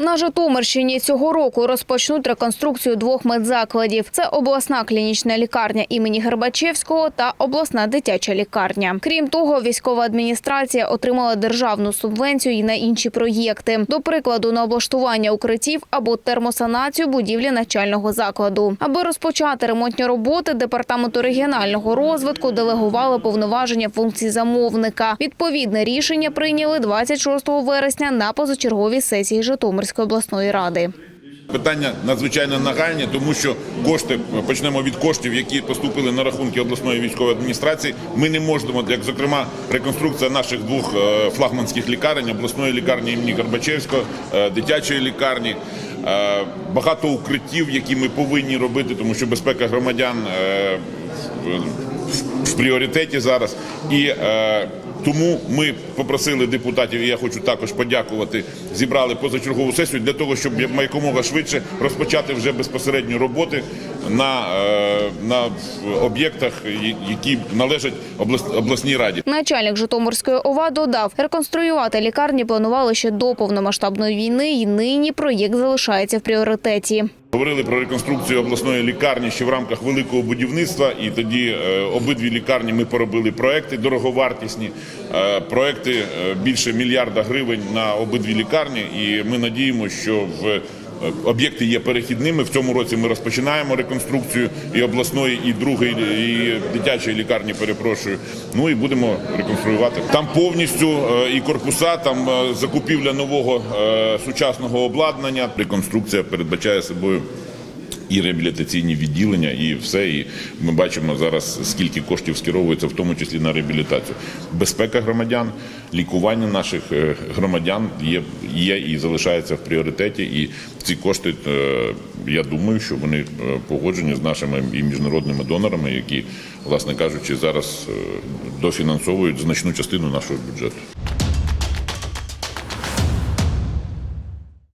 На Житомирщині цього року розпочнуть реконструкцію двох медзакладів. Це обласна клінічна лікарня імені Гербачевського та обласна дитяча лікарня. Крім того, військова адміністрація отримала державну субвенцію і на інші проєкти. До прикладу, на облаштування укриттів або термосанацію будівлі начального закладу. Аби розпочати ремонтні роботи, департаменту регіонального розвитку делегували повноваження функцій замовника. Відповідне рішення прийняли 26 вересня на позачерговій сесії Житомирської обласної ради. Питання надзвичайно нагальні, тому що кошти почнемо від коштів, які поступили на рахунки обласної військової адміністрації. Ми не можемо, як зокрема, реконструкція наших двох е, флагманських лікарень, обласної лікарні імені Горбачевського, е, дитячої лікарні. е, Багато укриттів, які ми повинні робити, тому що безпека громадян в- пріоритеті зараз. І е, тому ми попросили депутатів, і я хочу також подякувати, зібрали позачергову сесію для того, щоб якомога швидше розпочати вже безпосередньо роботи на, е, на об'єктах, які належать облас- обласній раді. Начальник Житомирської ОВА додав, реконструювати лікарні планували ще до повномасштабної війни, і нині проєкт залишається в пріоритеті. Говорили про реконструкцію обласної лікарні ще в рамках великого будівництва, і тоді е, обидві лікарні ми поробили проекти дороговартісні, е, проекти е, більше мільярда гривень на обидві лікарні. І ми надіємося, що в Об'єкти є перехідними. В цьому році ми розпочинаємо реконструкцію і обласної, і другої, і дитячої лікарні. Перепрошую. Ну і будемо реконструювати. Там повністю е, і корпуса, там е, закупівля нового е, сучасного обладнання. Реконструкція передбачає собою і реабілітаційні відділення, і все. І ми бачимо зараз, скільки коштів скеровується, в тому числі на реабілітацію. Безпека громадян, лікування наших е, громадян є, є і залишається в пріоритеті. І ці кошти, е, я думаю, що вони е, погоджені з нашими і міжнародними донорами, які, власне кажучи, зараз дофінансовують значну частину нашого бюджету.